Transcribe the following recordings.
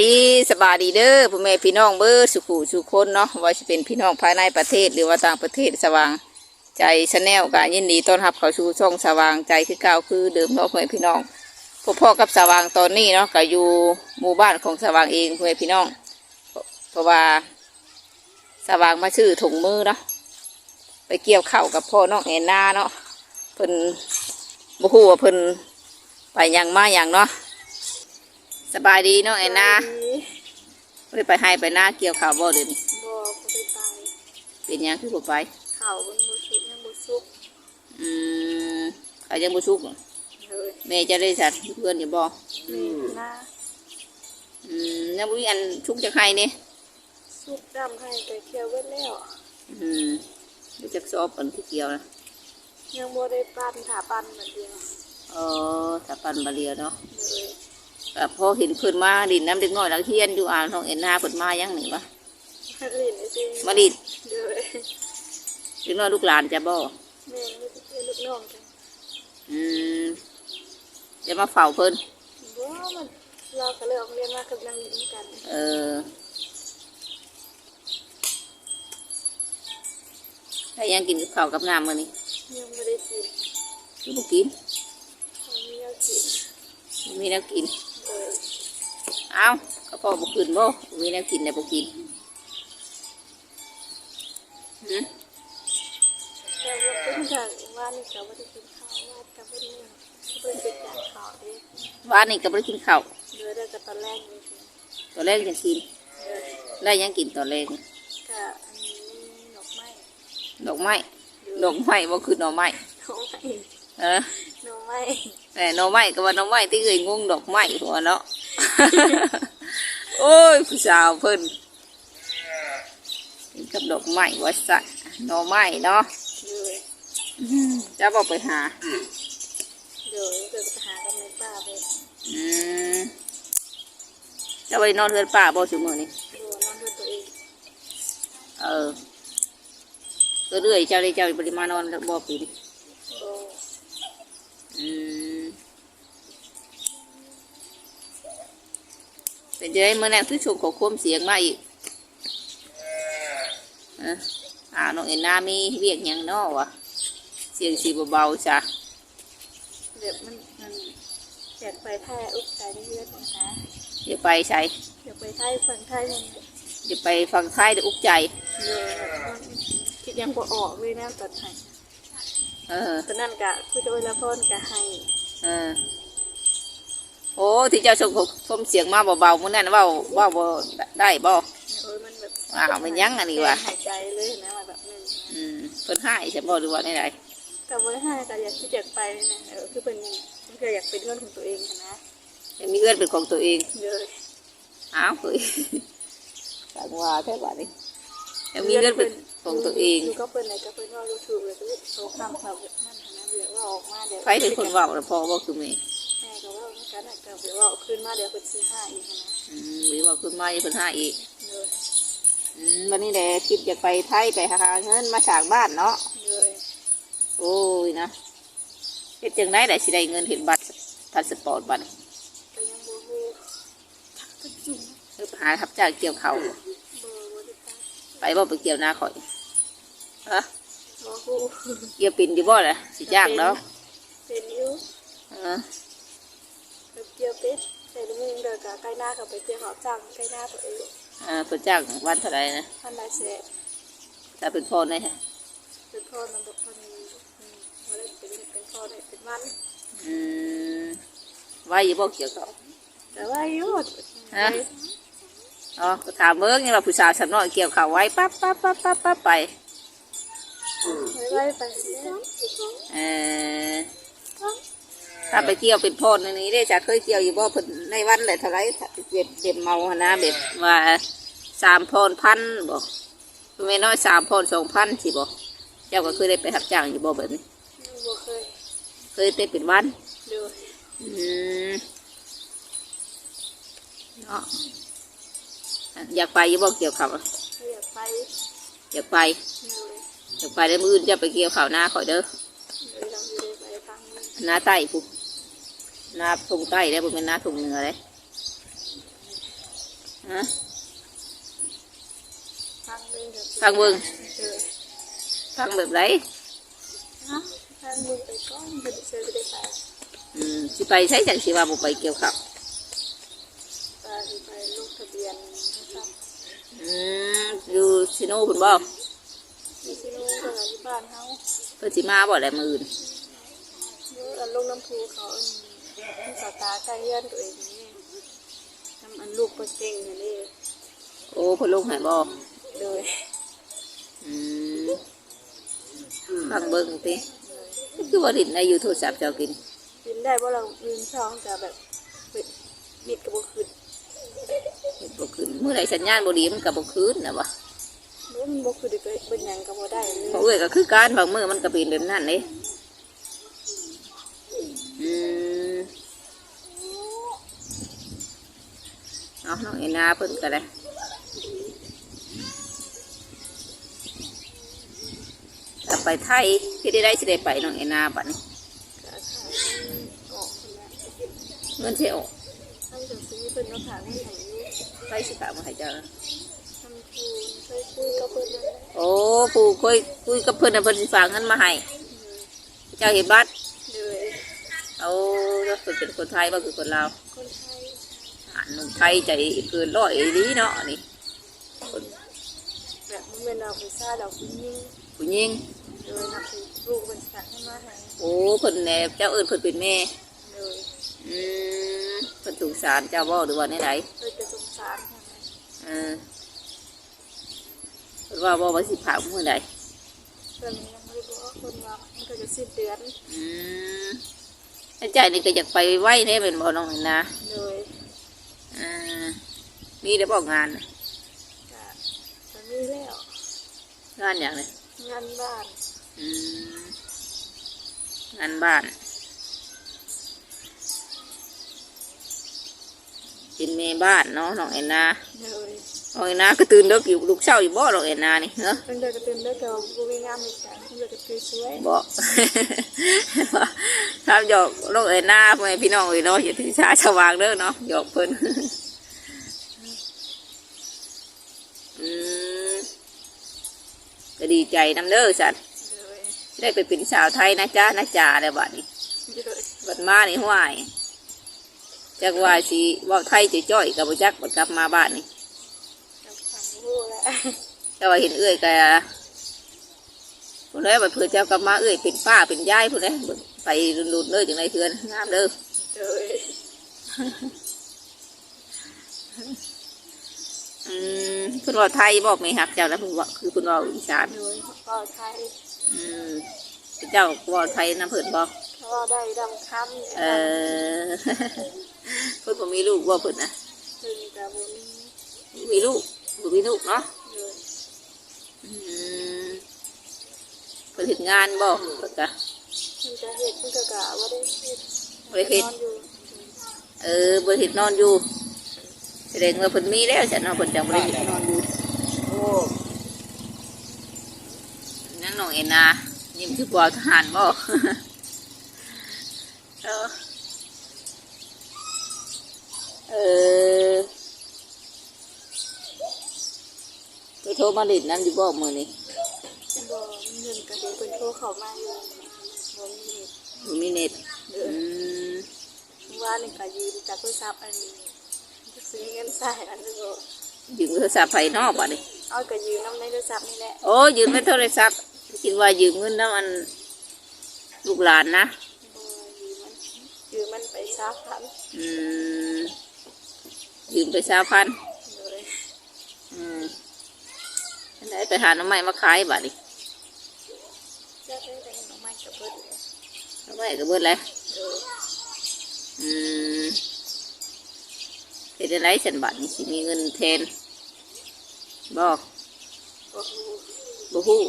ดีสบายดีเด้อพ่อแม่พี่น้องเบอร์สุขุสุขคนเนาะว่าจะเป็นพี่น้องภายในประเทศหรือว่าต่างประเทศสว่าง ใจชาแนลก็ยินดีต้อนรับเข้าสู่ช่องสว่างใจคือเก่าคือเดิมเนาะพ่อแม่พี่น้องพวกพ่อกับสว่างตอนนี้เนาะก็อยู่หมู่บ้านของสว่างเองพ่อแม่พี่น้อง เพราะว่าสว่างมาชื่อถุงมือเนาะไปเกี่ยวเข้ากับพ่อน้องแอนนาเนาะเพิ่นบ่ฮู้ว่าเพิ่นไปยังมาหยังเนาะ สบายดีเนาะแอนนาไม่ได้ไปให้ไปหน้าเกี่ยวข่าวบ่เดี๋ยวนี้บ่บ่ได้ไปเป็นหยังคือบ่ไปข่าวบนบ่ชุกยังบ่สุกอืมเขายังบ่ชุกเหรอเฮ้ยแม่จะได้สัตว์เพื่อนอยู่บ่แม่นะอืมยังบ่มีอันชุกจากให้นี่สุกดำให้แต่เคี่ยวเบิดแล้วอืมรู้จักซอบอันที่เกี่ยวนะยังบ่ได้ปั้นถาปั้นเหมือนเดียวเออถ้าปันบาเรียเนาะเลยก็ พอเห็นเพิ่นมาดินน้ำเด็กน้อยหลังเทียนอยู่อ่างทองเอ็นนาเพิ่นมายังนี่วะมาเล่นจริงมาดินเลยเด็กน้อยลูกหลานจะบ่แม่นี่เป็นลูกน้องกันอืมจะมาเฝ้าเพิ่นบ่มันเราก็เลยออกเรียนมากับนางหญิงกัน เออถ้ายังกินกับข้าวกับน้ำมื้อนี้ยังบ่ได้กินคือบ่กินเขามีเอากินบ่มีแนวกิน เลยเอ้าก็พอบ่กินบ่บ่มีแนวกินแต่บ่กินหืมแต่ว่าเป็นทางว่านี่ก็บ่ได้กินข้าวว่ากับเพิ่นเนี่ยเพิ่นเป็นจากข้าวเด้วานนี่ก็บ่ได้กินข้าวเลยได้กับตอนแรกนี่คือตอนแรกยังกินเลยแล้วยังกินตอนแรกก็อันนี้ดอกไม้ดอกไม้ดอกไม้บ่คือหน่อไม้ดอกไม้เออ ดอกไม้แต่หน่อไม้ก็ว่าหน่อไม้ที่เคยงงดอกไม้หัวเนาะ โอ้ยผู้สาวเพิ่นกินกับดอกไม้ว่าสัตว์หน่อไม้เนาะเลยอืมจะบอกไปหาเดี๋ยวเดี๋ยวจะหากันในป่าไปอืมจะไปนอนเรือนป่าบ่สมือนี่ดูนอนด้วยตัวเองเออก็เรื่อยเจ้าเลยเจ้าปริมาณนอนบ่ปีนโอ้อืม เป็นจะได้เมื่อนั้นคือชมขอความเสียงมาอีกเอออ่าน้องเอ็นนามีเวียกหยังเนอวะเสียงสีเบาๆจ้ะเดี๋ยวมันมันอยากไปไทยอุ๊บใจได้เยอะนะคะอย่าไปใช้อยากไปไทยฝั่งไทยมันอย่าไปฟังท้ายเดี๋ยวอุกใจเยอะมันคิดยังพอออกเลยนะตอนไทย เออ ตอนนั้นกะคุยโดยละพนกะให้เออ โอ้ ที่เจ้าชมชมเสียงมาเบาๆมื้อนั้นเว่าเว่าบ่ได้บ่โอ้ยมันแบบอ้าวมันยังอันนี้วะหายใจเลยนะว่าแบบนึงอืมเพิ่นให้ใช่บ่หรือว่าไหนกับว่าให้แต่อยากที่จะไปนะเออคือเป็นมันเคยอยากเป็นเพื่อนของตัวเองนะๆยังมีเอื้อนเป็นของตัวเองเลยอ้าวเฮ้ยต่างว่าแท้บัดนี้ยังมีเอื้อนเป็น ของตัวเองดูก็เป็นอะไรก็เป็นว่ายูทูบเลยก็โชว์ข้ามเขาแบบนั่นนะเดี๋ยวว่าออกมาเดี๋ยวใครเป็นคนเว้าแล้วพอบ่คือแม่แม่ก็ว่าเหมือนกันนะก็เดี๋ยวว่าเอาขึ้นมาเดี๋ยวเป็นซื้อห้าอีกนะอืมหรือว่าคุณมาอย่าเพิ่นให้อีกเลยอืมวันนี้แหละคิดจะไปไทยไปหาเงินมาจากบ้านเนาะเลยโอ้ยนะเฮ็ดจังได๋ได้สิได้เงินเห็นบัตรพาสปอร์ตบัดนี้ก็ยังบูบูก็จุ่มหรือหาทับจ้างเกี่ยวเขาว เบอร์บริการ ไปบ่ไปเกี่ยวหน้าข่อยฮะบูบูเกี่ยวปิ่นอยู่บ่ล่ะสิจ้างเนาะเป็นยูเออกับเกียวเป็ดแต่ลูกมึงเดินกับใกล้หน้ากับไปเกี่ยวหอบจังใกล้หน้าตัวเองเออเพิ่นจ้างวันเท่าไหร่นะท่านนายเสพถ้าเป็นพ่อได้ค่ะเป็นพ่อมันบอกพ่อนี้ว่าได้เป็นเป็นพ่อได้เป็นวันอืมไว้อยู่บ่เกี่ยวเขาวแต่ว่ายุด อ๋อก็ถามเบิ่งนี่ว่าผู้สาวสำน้อยเกี่ยวเขาวไว้ปั๊บปั๊บปั๊บปั๊บปั๊บไปไม่ไล่ไปแล้วเออถ้าไปเกี่ยวเป็นพ่อในนี้ได้จะเคยเกี่ยวอยู่บ่เพิ่นในวันเลยเท่าไหรเบ็ดเบ็ดเมาหนนะเบ็ดว่าสามพนพันบ่คือไม่น้อยสามพนสองพันสิบ่เจ้าก็เคยได้ไปรับจ้างอยู่บ่แบบนี้บ่เคยเคยได้เป็นวันดูอืมเนาะ อยากไปอยี่บ่เกี่ยวเขาวไม่อยากไปอยากไป เลยอยากไปได้วมืออื่นจะไปเกี่ยวเขาวหน้าข่อยเด้อเลยเราอยู่ไปฟังมันหน้าใต้ปุ๊บหน้าทุ่งใต้ได้บ่เป็นหน้าทุ่งเหนือเลยฮะฟังเบิ่งกับฟังเบิ่งเออฟังแบบไรฮะฟังเบิ่งไปก่อนเพิ่นเชื่อจะได้ไปอืมสิไปใช้จังสิว่าบ่ไปเกี่ยวกับตาสิไปลงทะเบียนนะครับ อืมอยู่ซิโน่คุณบ่มีสิลูกก็อยู่บ้านเฮาเพิ่นสิมาบ่แหละมื้ออื่นเดี๋ยวอันลงน้ำพูเขาอันที่สาตาใกล้เฮือนตัวเองนี่ทำอันลูกก็เก่งอย่างนี้โอ้เพิ่นลงให้บ่โดยอืมฟังเบิ่งติคือว่าดินได้อยู่โทรศัพท์เจ้ากิน กินได้เพราะเราลืมช่องแต่แบบปิดมิดกระบอกขึ้นเฮ็ด บ่ขึ้นมื้อใดสัญญาณบ่ดีมันก็บ่คืนน่ะบ่เมื่อมันบอกขึ้นเดี๋ยวก็เป็นหยังก็บ่ได้เลยเพราะเอ้ยก็คือการบางมื้อมันก็เป็นแบบนั้นเด้อืมเอาน้องเอ็นนาเพิ่นก็ได้ถ้าไปไทยที่ได้ได้สิได้ไปน้องเอ็นนาบัดนี้กะขายออกคนละเงินสิออกท่านจะซื้อเป็นมะขามให้ไหนอยู่ ไปสิฝากมาให้เจ้านะทำคูเคยคุยกับเพื่อนนั่นแหละโอ้ปู่คุยคุยกับเพิ่นน่ะเพิ่นสิฝากเงินมาให้เจ้าเห็นบัตรเลยเอาแล้วเพิ่นเป็นคนไทยบ่คือคนลาวคนไทยอ่านหนุ่มไทยใจเกินร้อยดีเนาะนี่คนแบบมันเป็นเราไปซ่าเราคุณยิ่งผู้หญิงเลยนับถือลูกเป็นสัตว์ให้มาให้โอ้เพิ่นแหนเจ้าเอิ้นเพิ่นเป็นแม่เลยอืมเพิ่นสงสารเจ้าบ่หรือว่าในไหนเคยจะสง สารใช่ไหมเออเพิ่นว่าบ่ว่าสิฝากมื้อใดเพื่อนยังไม่ได้บอกว่าคนว่ามันก็จะสิ้นเดือนอืมไอ้ใจนี่ก็อยากไปไว้แน่เป็นบ่น้องเห็นนะเลยอ่ามีได้บอกงานน่ะกะตอนนี้แล้วงานอย่างไรงานบ้านอืมงานบ้าน เป็นแม่บ้านเนาะน้องเอ็นนาเลยน้องเอ็นนาก็ตื่นเด็กอยู่ลูกเช้าอยู่บ่น้องเอ็นนานี่เนาะเพิ่งเดินกระตุ้นได้เกี่ยวกับวิงามในการเพิ่งเดินกระตุ้นสวยบ่ทำหยอกน้องเอ็นนาพ่อแม่พี่น้องเอ้ยเนาะอย่าถือชาชวางเด้อเนาะหยอกเพิ่นอืมก็ดีใจนำเด้อสัตว์เลยได้ไปเป็นสาวไทยนะจ๊ะนะจ๊ะแล้วบัดนี้เลยบัดมานี่ห้วย จักว่าสิเว่าไทยจะจ้อยๆกับบ่จักบัดกลับมาบ้านนี่จับขังรู้แล้วแต่ว่าเห็นเอื้อยก็คนนั้นบัดเพื่อเจ้ากลับมาเอื้อยเป็นป้าเป็นยายพุ่นเลยไปรุนๆเลยจังไรเพื่อนงามเด้อเลยอืมเพิ่นว่าไทยบอกไม่ฮักเจ้าแล้วเพิ่นว่าคือเพิ่นว่าอีสานเลยก็ไทยอืมเจ้าก็ว่าไทยนะเพิ่นบอกเพราะว่าได้ดำคำเออ เพิ่นบ่มีลูกว่าเพิ่นนะซึ่งกับบุญมีลูกบ่มีลูกเนาะเลยอืมเพิ่นเฮ็ดงานบ่เพิ่นก็มันจะเห็ดมันก็กะว่าได้เห็ดบ่ได้เฮ็ดนอนอยู่เออบ่ได้เฮ็ดนอนอยู่แสดงว่าเพิ่นมีแล้วจ้ะเนาะเพิ่นจังบ่ได้เฮ็ดนอนอยู่โอ้นั่งน้องเอ็นนายิ้มคือบ่ทหารบ่เออ เออไปโทรมาเลิดน้ำอยู่บ่มื้อนี้บ่มีเงินกระเด็นเป็นโทรเข้ามาอยู่บ่มีเห็ดบ่มีเน็ตเดือือนมว่าหนึ่งก็ยืมจากโทรศัพท์อันนี้จะซื้อเงินใส่อันนี้ก็ยืมโทรศัพท์ไผนอกบ่นี่เอาก็ยืมน้ำในโทรศัพท์นี่แหละโอ้ยืมเป็นโทรศัพท์คิดว่ายืมเงินน้ำมันลูกหลานนะบ่ยืมมันยืมมันไปซักพันอืม ยืมไปสามพันอืมไหนไปหาหน้ำไม้มาขายบ่ด้แต่น้องไม้กับเบิดเลยหน้ำไม้ก็เบิดเลยเลยอืมเป็นอะไรฉันบัตรนี่สิมีเงินแทนบ่บ่รู้บ่ฮู้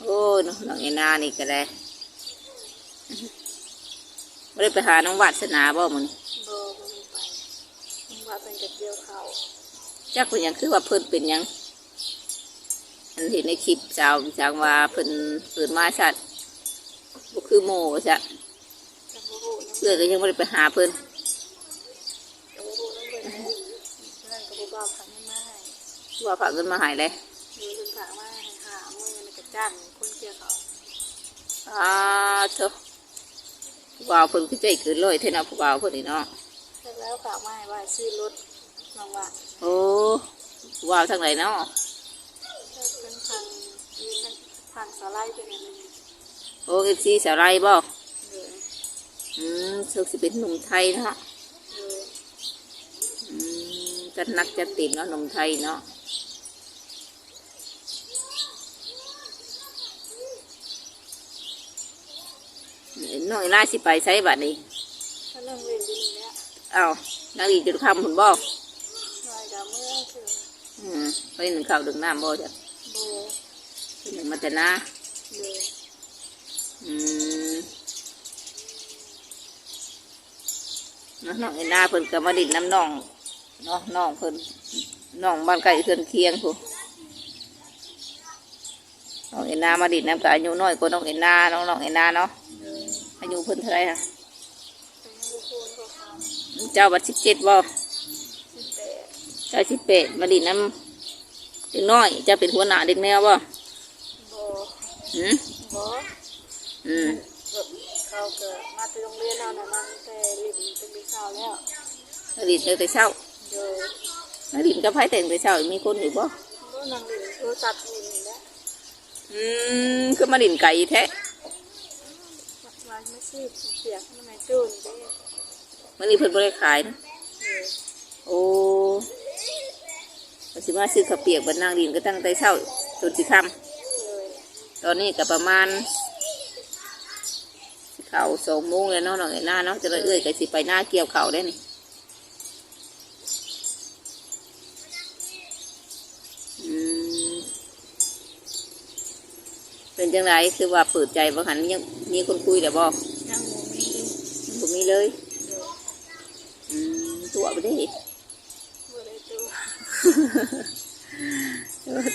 โอ้ยน้องเอนานี่ก็ได้ไม่ได้ไปหาน้องวาสนาบ่มึงบ่บ่มีไปมึง ว่าเป็นกับเดียวเขาจักเป็นหยังคือว่าเพิ่นเป็นหยังอันเห็นในคลิปสาวจางว่าเพิ่นเปิดมาชัดบ่คือโมว่าซะจะบ่รู้นะเพื่อก็ยังไม่ได้ไปหาเพิ่นจะบ่รู้นั่นเป็นบ่าวผักมาให้ว่าฝากเงินมาใหายเลยมีคนผักมาให้หามือในกระจ้างคนเกี่ยวเขาอ่าเถอะผู้บ่าวเพิ่นคือใจเกินเลยเท่านะผู้บ่าวเพิ่นนี่เนาะ แล้วฝากมาให้ว่าซื้อรถน้องว่าโอ้ผู้บ่าวทางไหนเนาะเป็นทางยืนทางสไลด์เป็นอะไรโอ้เอฟซีสาวไรบ่เลยอืมเสือกสิเป็นหนุ่มไทยเนาะเลยอืมจัดหนักจัดเต็มเนาะหนุ่มไทยเนาะน้องอีล่าสิไปใช้บัตรนี่ถ้าเรื่องเล่นดีเนี่ย เอ้านักดีจุดคำผลบ่ลอยดาวเมื่อคืออืมไปหนึ่งข้าวดึงน้ำบ่จ้ะโบไปหนึ่งมาแต่นาเลยอืมเนาะน้องเอ็นนาเพิ่นก็มาดินน้ำน้องเนาะน้องเพิ่นน้องบ้านใกล้เพื่อนเคียงพู้น้องเอ็นนามาดินน้ำกับอายุน้อยกว่าน้องเอ็นนาน้องน้องเอ็นนาเนาะเลยอายุเพิ่นเท่าไหรค่ะ เป็นยังบุคคลก็ เขาเจ้าบัดสิบเจ็ดบ่สิบแปดเจ้าสิบแปดมาดินน้ำเด็กน้อยเจะเป็นหัวหน้าเด็กแนวบ่โบหืมโบอืมเขาเกิดมาไปโรงเรียนเอาหน่ะมันแต่ลิ้นเป็นปีสาวแล้วมาดินตั้งแต่เช้าเลยมาดินกับไผแต่งแต่เช้ามีคนอยู่บ่ก็นั่งลิ้นโทรศัพท์ลิ้นแล้วอืมคือมาดินไก่แท้วันไม่ซีบเสียงมันไม่ตื่นเด้ มันนี่เพิ่นบ่ได้ขายนะเลยโอ้ว่าสิมาซื้อข้าวเปียกบันนางดินก็ตั้งแต่เช้าจนสิค่เลยำตอนนี้ก็ประมาณสิเข่าวสองโมงเลยเนาะน้องเอ็นหน้าเนาะจะเลยเอื้อยก็สิไปหน้าเกี่ยวเข่าวได้นี่อืมเป็นจังไรคือว่าเปิดใจบ่หันยังมีคนคุยแต่บ่ยังโมมีบ่มีเลยเลยอืม ตัวไปได้บ่ได้ตัว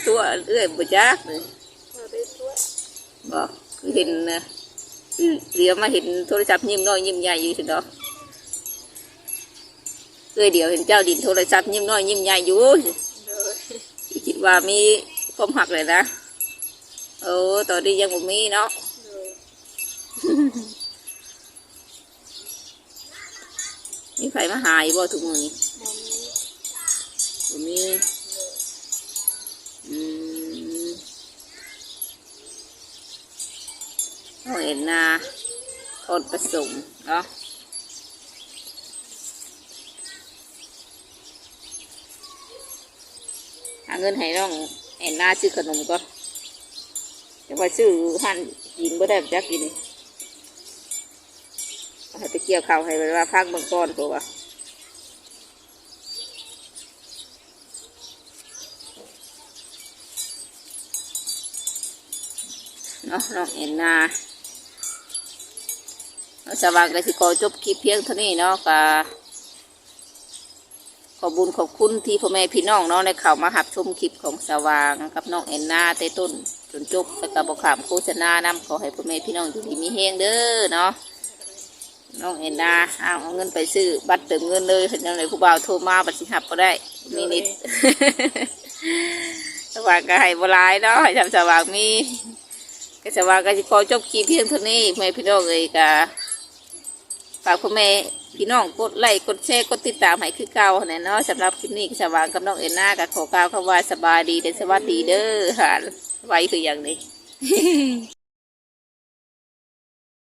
ตัวเอื้อยบ่จักเลยบ่ได้ตัวบอกคือเห็นนะเดี๋ยวมาเห็นโทรศัพท์ยิ้มน้อยยิ้มใหญ่อยู่สิเนาะเคยเดี๋ยวเห็นเจ้าดินโทรศัพท์ยิ้มน้อยยิ้มใหญ่อยู่เลยคิดว่ามีความหักเลยนะโอ้ตอนนี้ยังบ่มีเนาะ เลย มีใครมาหาอยู่บ่ทุกมื้อนี้บ่มีบ่มีเลยอืมเราเห็นนาคนผสมเนาะหาเงินให้น้องเห็นหน้าซื้อขนมก็จะไปซื้อหั่นกินบ่ได้จักกินเอา ให้ไปเกี่ยวเขาให้เวลาพักเบื้องก้อนตัววะเนาะน้องเห็นนาเอาสว่างก็สิขอจบคลิปเพียงเท่านี้เนาะกะขอบุญขอบคุณที่พ่อแม่พี่น้องเนาะในข่าวมาหับชมคลิปของสว่างกับน้องเอ็นนาแต่ต้นจนจบแล้วก็บอกขามโฆษณานำขอให้พ่อแม่พี่น้องอยู่ดีมีเฮงเด้อเนาะ น้องเอ็นนาเอาเอาเงินไปซื้อบัตรเติมเงินเลยเห็นยังไงผู้บ่าวโทรมาบัตรสิหับก็ได้มีนิดสว่างก็ให้บหลายเนาะให้ทำสว่างมีก็สว่างก็จะขอจบคลิปเพียงเท่านี้แม่พี่น้องเลยกะฝากพ่อแม่พี่น้องกดไลค์กดแชร์กดติดตามให้คือเก่าแน่เนาะสำหรับคลิปนี้สว่างกับน้องเอ็นนาก็ขอกล่าวคำว่าสบายดีเด้อสวัสดีเด้อค่ะไว้คืออย่างนี้